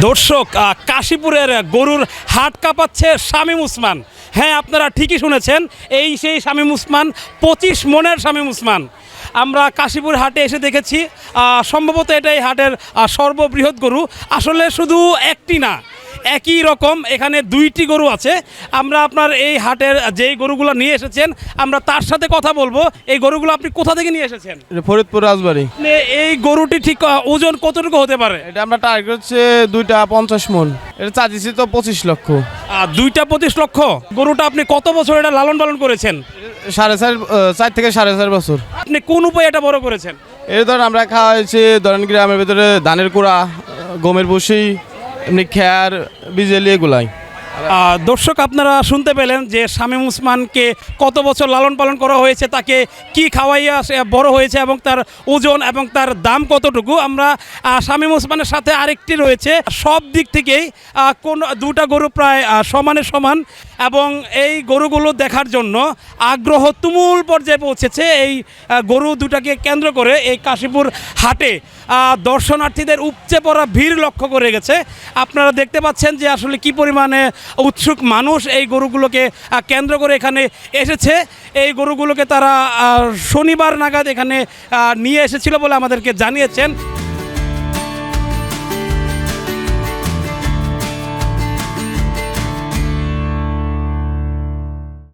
দর্শক কাশীপুরের গরুর হাট কাঁপাচ্ছে শামীম উসমান। হ্যাঁ আপনারা ঠিকই শুনেছেন, এই সেই শামীম উসমান, পঁচিশ মনের শামীম উসমান। আমরা কাশীপুর হাটে এসে দেখেছি সম্ভবত এটাই হাটের সর্ববৃহৎ গরু। আসলে শুধু একটি না একই রকম এখানে দুইটি গরু আছে। আমরা আপনার এই হাটের যেই গরুগুলো নিয়ে এসেছেন আমরা তার সাথে কথা বলব। এই গরুগুলো আপনি কোথা থেকে নিয়ে এসেছেন? ফরিদপুর রাজবাড়ি। এই গরুটি ঠিক ওজন কতটুকু হতে পারে? এটা আমরা টার্গেট হচ্ছে দুইটা পঞ্চাশ মন। এটা চাচ্ছি তো পঁচিশ লক্ষ। আর দুইটা পঁচিশ লক্ষ? গরুটা আপনি কত বছর এটা লালন পালন করেছেন? সাড়ে চার চার থেকে সাড়ে চার বছর। আপনি কোন উপায়ে এটা বড় করেছেন? এর ধর আমরা খাওয়া হয়েছে ধরেন গ্রামের ভিতরে ধানের কুড়া গমের বসি এমনি খেয়ার বিজেলি এগুলাই। দর্শক আপনারা শুনতে পেলেন যে শামীম উসমানকে কত বছর লালন পালন করা হয়েছে, তাকে কি খাওয়াইয়া বড় হয়েছে এবং তার ওজন এবং তার দাম কতটুকু? আমরা শামীম উসমানের সাথে আরেকটি রয়েছে। সব দিক থেকেই কোন দুটা গরু প্রায় সমানে সমান এবং এই গরুগুলো দেখার জন্য আগ্রহ তুমুল পর্যায়ে পৌঁছেছে। এই গরু দুটাকে কেন্দ্র করে এই কাশীপুর হাটে দর্শনার্থীদের উপচে পড়া ভিড় লক্ষ্য করে গেছে। আপনারা দেখতে পাচ্ছেন যে আসলে কি পরিমাণে উৎসুক মানুষ এই গরুগুলোকে কেন্দ্র করে এখানে এসেছে। এই গরুগুলোকে তারা শনিবার নাগাদ এখানে নিয়ে এসেছিল বলে আমাদেরকে জানিয়েছেন।